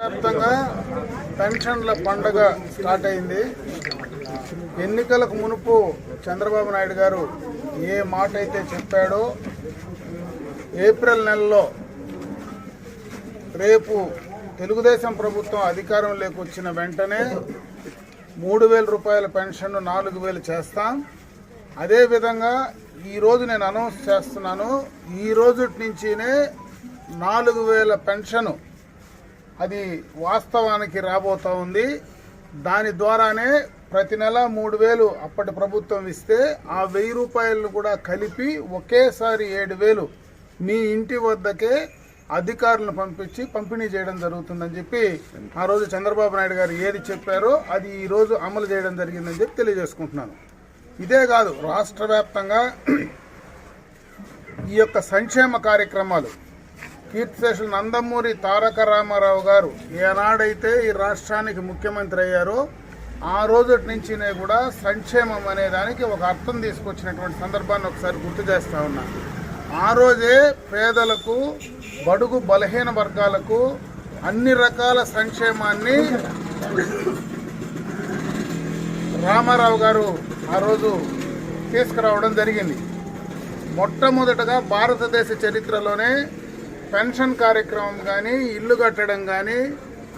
వ్యాప్తంగా పెన్షన్ల పండగ స్టార్ట్ అయింది. ఎన్నికలకు మునుపు చంద్రబాబు నాయుడు గారు ఏ మాట అయితే చెప్పాడో ఏప్రిల్ నెలలో రేపు తెలుగుదేశం ప్రభుత్వం అధికారంలోకి వచ్చిన వెంటనే మూడు వేల రూపాయల పెన్షన్ నాలుగు వేలు చేస్తాం. అదేవిధంగా ఈరోజు నేను అనౌన్స్ చేస్తున్నాను ఈ రోజు నుంచినే నాలుగు వేల పెన్షను అది వాస్తవానికి రాబోతూ ఉంది. దాని ద్వారానే ప్రతి నెల మూడు వేలు అప్పటి ప్రభుత్వం ఇస్తే ఆ వెయ్యి రూపాయలను కూడా కలిపి ఒకేసారి ఏడు వేలు మీ ఇంటి వద్దకే అధికారులను పంపించి పంపిణీ చేయడం జరుగుతుందని చెప్పి ఆ రోజు చంద్రబాబు నాయుడు గారు ఏది చెప్పారో అది ఈరోజు అమలు చేయడం జరిగిందని చెప్పి తెలియజేసుకుంటున్నాను. ఇదే కాదు రాష్ట్ర వ్యాప్తంగా ఈ యొక్క సంక్షేమ కార్యక్రమాలు. కీర్తిశేషులు నందమూరి తారక రామారావు గారు ఏనాడైతే ఈ రాష్ట్రానికి ముఖ్యమంత్రి అయ్యారో ఆ రోజు నుంచినే కూడా సంక్షేమం అనే దానికి ఒక అర్థం తీసుకొచ్చినటువంటి సందర్భాన్ని ఒకసారి గుర్తు చేస్తూ ఉన్నా. ఆ రోజే పేదలకు బడుగు బలహీన వర్గాలకు అన్ని రకాల సంక్షేమాన్ని రామారావు గారు ఆ రోజు తీసుకురావడం జరిగింది. మొట్టమొదటగా భారతదేశ చరిత్రలోనే పెన్షన్ కార్యక్రమం కానీ ఇల్లు కట్టడం కానీ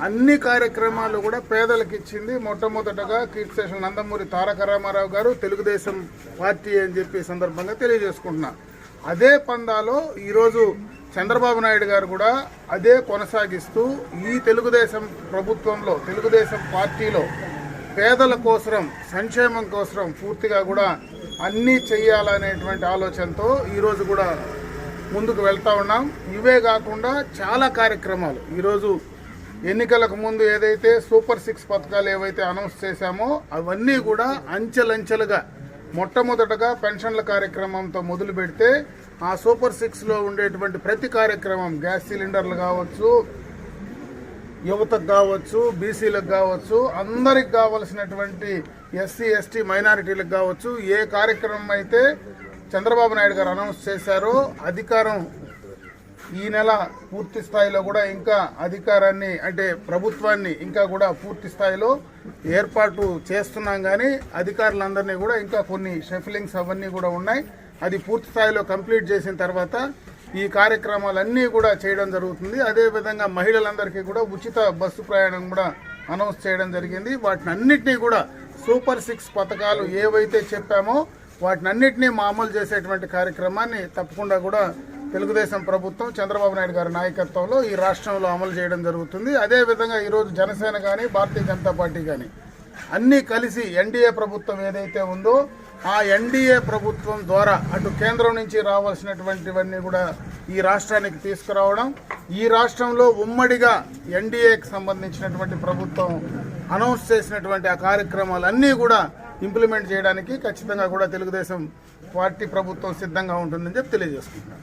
అన్ని కార్యక్రమాలు కూడా పేదలకు ఇచ్చింది. మొట్టమొదటగా కీర్తిశేషులు నందమూరి తారక రామారావు గారు తెలుగుదేశం పార్టీ అని చెప్పి సందర్భంగా తెలియజేసుకుంటున్నా. అదే పందాలో ఈరోజు చంద్రబాబు నాయుడు గారు కూడా అదే కొనసాగిస్తూ ఈ తెలుగుదేశం ప్రభుత్వంలో తెలుగుదేశం పార్టీలో పేదల కోసం సంక్షేమం కోసం పూర్తిగా కూడా అన్నీ చెయ్యాలనేటువంటి ఆలోచనతో ఈరోజు కూడా ముందుకు వెళ్తా ఉన్నాం. ఇవే కాకుండా చాలా కార్యక్రమాలు. ఈరోజు ఎన్నికలకు ముందు ఏదైతే సూపర్ సిక్స్ పథకాలు ఏవైతే అనౌన్స్ చేశామో అవన్నీ కూడా అంచెలంచెలుగా మొట్టమొదటగా పెన్షన్ల కార్యక్రమంతో మొదలు పెడితే ఆ సూపర్ సిక్స్లో ఉండేటువంటి ప్రతి కార్యక్రమం గ్యాస్ సిలిండర్లు కావచ్చు యువతకు కావచ్చు బీసీలకు కావచ్చు అందరికి కావలసినటువంటి ఎస్సీ ఎస్టీ మైనారిటీలకు కావచ్చు ఏ కార్యక్రమం అయితే చంద్రబాబు నాయుడు గారు అనౌన్స్ చేశారో అధికారం ఈ నెల పూర్తి స్థాయిలో కూడా ఇంకా అధికారాన్ని అంటే ప్రభుత్వాన్ని ఇంకా కూడా పూర్తి స్థాయిలో ఏర్పాటు చేస్తున్నాం కానీ అధికారులందరినీ కూడా ఇంకా కొన్ని షెఫిలింగ్స్ అవన్నీ కూడా ఉన్నాయి. అది పూర్తి స్థాయిలో కంప్లీట్ చేసిన తర్వాత ఈ కార్యక్రమాలన్నీ కూడా చేయడం జరుగుతుంది. అదేవిధంగా మహిళలందరికీ కూడా ఉచిత బస్సు ప్రయాణం కూడా అనౌన్స్ చేయడం జరిగింది. వాటిని అన్నిటినీ కూడా సూపర్ సిక్స్ పథకాలు ఏవైతే చెప్పామో వాటిని అన్నిటినీ మామూలు చేసేటువంటి కార్యక్రమాన్ని తప్పకుండా కూడా తెలుగుదేశం ప్రభుత్వం చంద్రబాబు నాయుడు గారి నాయకత్వంలో ఈ రాష్ట్రంలో అమలు చేయడం జరుగుతుంది. అదేవిధంగా ఈరోజు జనసేన కానీ భారతీయ జనతా పార్టీ కానీ అన్నీ కలిసి ఎన్డీఏ ప్రభుత్వం ఏదైతే ఉందో ఆ ఎన్డీఏ ప్రభుత్వం ద్వారా అటు కేంద్రం నుంచి రావాల్సినటువంటివన్నీ కూడా ఈ రాష్ట్రానికి తీసుకురావడం ఈ రాష్ట్రంలో ఉమ్మడిగా ఎన్డీఏకి సంబంధించినటువంటి ప్రభుత్వం అనౌన్స్ చేసినటువంటి ఆ కార్యక్రమాలన్నీ కూడా ఇంప్లిమెంట్ చేయడానికి ఖచ్చితంగా కూడా తెలుగుదేశం పార్టీ ప్రభుత్వం సిద్ధంగా ఉంటుందని చెప్పి తెలియజేసుకుంటున్నాను.